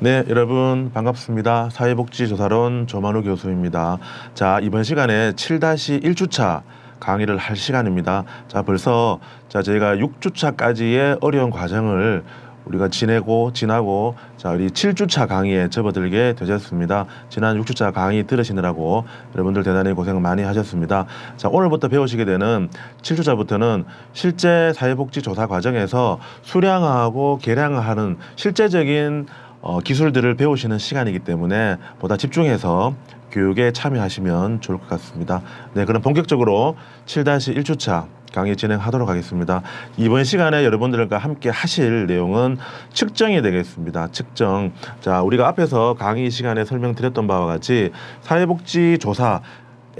네, 여러분 반갑습니다. 사회복지조사론 조만우 교수입니다. 자, 이번 시간에 7-1주차 강의를 할 시간입니다. 자, 벌써 자, 저희가 6주차까지의 어려운 과정을 우리가 지내고 지나고 자, 우리 7주차 강의에 접어들게 되셨습니다. 지난 6주차 강의 들으시느라고 여러분들 대단히 고생 많이 하셨습니다. 자, 오늘부터 배우시게 되는 7주차부터는 실제 사회복지 조사 과정에서 수량화하고 계량화하는 실제적인 어, 기술들을 배우시는 시간이기 때문에 보다 집중해서 교육에 참여하시면 좋을 것 같습니다. 네, 그럼 본격적으로 7-1주차 강의 진행하도록 하겠습니다. 이번 시간에 여러분들과 함께 하실 내용은 측정이 되겠습니다. 측정. 자, 우리가 앞에서 강의 시간에 설명드렸던 바와 같이 사회복지 조사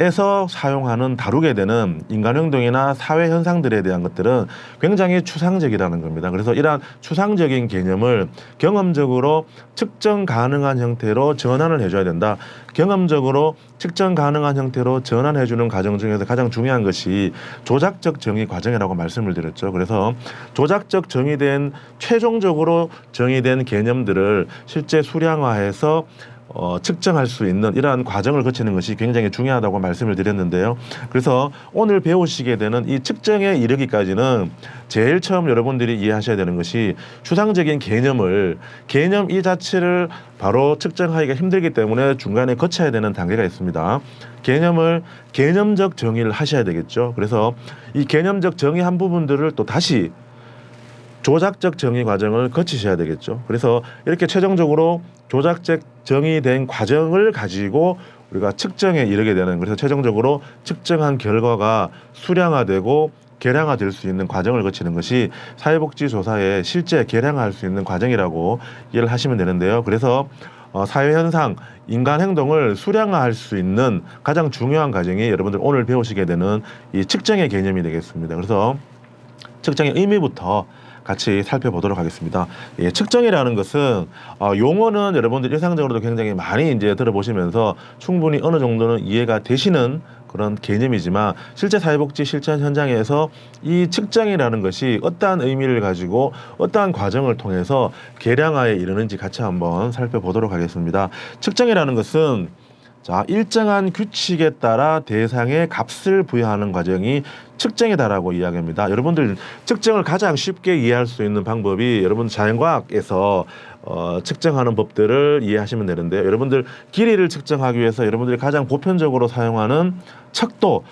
에서 사용하는 다루게 되는 인간 행동이나 사회 현상들에 대한 것들은 굉장히 추상적이라는 겁니다. 그래서 이러한 추상적인 개념을 경험적으로 측정 가능한 형태로 전환을 해줘야 된다. 경험적으로 측정 가능한 형태로 전환해 주는 과정 중에서 가장 중요한 것이 조작적 정의 과정이라고 말씀을 드렸죠. 그래서 조작적 정의된 최종적으로 정의된 개념들을 실제 수량화해서 어, 측정할 수 있는 이러한 과정을 거치는 것이 굉장히 중요하다고 말씀을 드렸는데요. 그래서 오늘 배우시게 되는 이 측정에 이르기까지는 제일 처음 여러분들이 이해하셔야 되는 것이 추상적인 개념을 개념 이 자체를 바로 측정하기가 힘들기 때문에 중간에 거쳐야 되는 단계가 있습니다. 개념을 개념적 정의를 하셔야 되겠죠. 그래서 이 개념적 정의 한 부분들을 또 다시 조작적 정의 과정을 거치셔야 되겠죠. 그래서 이렇게 최종적으로 조작적 정의된 과정을 가지고 우리가 측정에 이르게 되는 그래서 최종적으로 측정한 결과가 수량화되고 계량화될 수 있는 과정을 거치는 것이 사회복지조사에 실제 계량화할 수 있는 과정이라고 이해를 하시면 되는데요. 그래서 어, 사회 현상, 인간 행동을 수량화할 수 있는 가장 중요한 과정이 여러분들 오늘 배우시게 되는 이 측정의 개념이 되겠습니다. 그래서 측정의 의미부터 같이 살펴보도록 하겠습니다. 예, 측정이라는 것은 어, 용어는 여러분들 일상적으로도 굉장히 많이 이제 들어보시면서 충분히 어느 정도는 이해가 되시는 그런 개념이지만 실제 사회복지 실천 현장에서 이 측정이라는 것이 어떠한 의미를 가지고 어떠한 과정을 통해서 계량화에 이르는지 같이 한번 살펴보도록 하겠습니다. 측정이라는 것은 자, 일정한 규칙에 따라 대상에 값을 부여하는 과정이 측정이다라고 이야기합니다. 여러분들 측정을 가장 쉽게 이해할 수 있는 방법이 여러분 자연과학에서 어, 측정하는 법들을 이해하시면 되는데요. 여러분들 길이를 측정하기 위해서 여러분들이 가장 보편적으로 사용하는 척도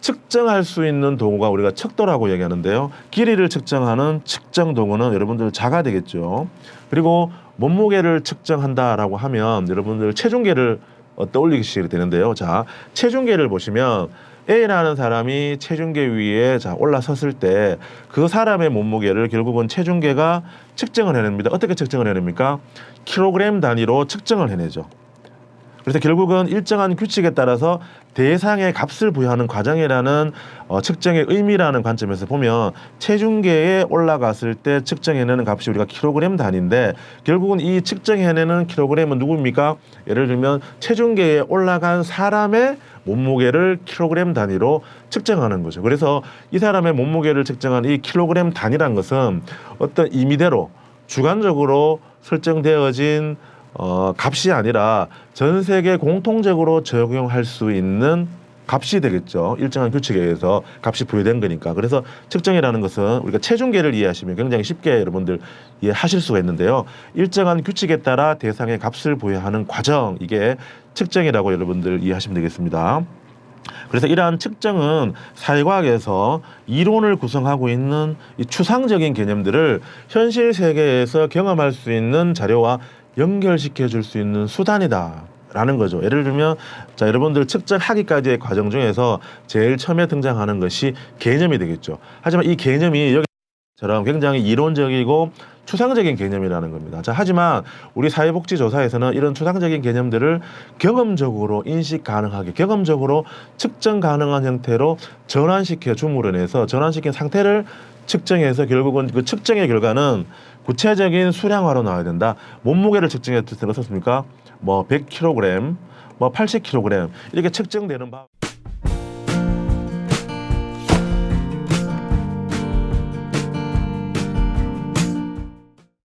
측정할 수 있는 도구가 우리가 척도라고 얘기하는데요. 길이를 측정하는 측정 도구는 여러분들 자가 되겠죠. 그리고 몸무게를 측정한다라고 하면 여러분들 체중계를 어, 떠올리시게 되는데요. 자, 체중계를 보시면 A라는 사람이 체중계 위에 자 올라섰을 때 그 사람의 몸무게를 결국은 체중계가 측정을 해냅니다. 어떻게 측정을 해냅니까? 킬로그램 단위로 측정을 해내죠. 그래서 결국은 일정한 규칙에 따라서 대상의 값을 부여하는 과정이라는 어, 측정의 의미라는 관점에서 보면 체중계에 올라갔을 때 측정해내는 값이 우리가 킬로그램 단위인데 결국은 이 측정해내는 킬로그램은 누구입니까? 예를 들면 체중계에 올라간 사람의 몸무게를 킬로그램 단위로 측정하는 거죠. 그래서 이 사람의 몸무게를 측정한 이 킬로그램 단위란 것은 어떤 임의대로 주관적으로 설정되어진 어, 값이 아니라 전 세계 공통적으로 적용할 수 있는 값이 되겠죠. 일정한 규칙에 의해서 값이 부여된 거니까. 그래서 측정이라는 것은 우리가 체중계를 이해하시면 굉장히 쉽게 여러분들 이해하실 수가 있는데요. 일정한 규칙에 따라 대상의 값을 부여하는 과정 이게 측정이라고 여러분들 이해하시면 되겠습니다. 그래서 이러한 측정은 사회과학에서 이론을 구성하고 있는 이 추상적인 개념들을 현실 세계에서 경험할 수 있는 자료와 연결시켜 줄 수 있는 수단이다. 라는 거죠. 예를 들면 자 여러분들 측정하기까지의 과정 중에서 제일 처음에 등장하는 것이 개념이 되겠죠. 하지만 이 개념이 여기처럼 굉장히 이론적이고 추상적인 개념이라는 겁니다. 자, 하지만 우리 사회복지조사에서는 이런 추상적인 개념들을 경험적으로 인식 가능하게, 경험적으로 측정 가능한 형태로 전환시켜 줌으로 인해서 전환시킨 상태를 측정해서 결국은 그 측정의 결과는 구체적인 수량화로 나와야 된다. 몸무게를 측정했을 때 어떻습니까? 뭐 100kg, 뭐 80kg 이렇게 측정되는 바.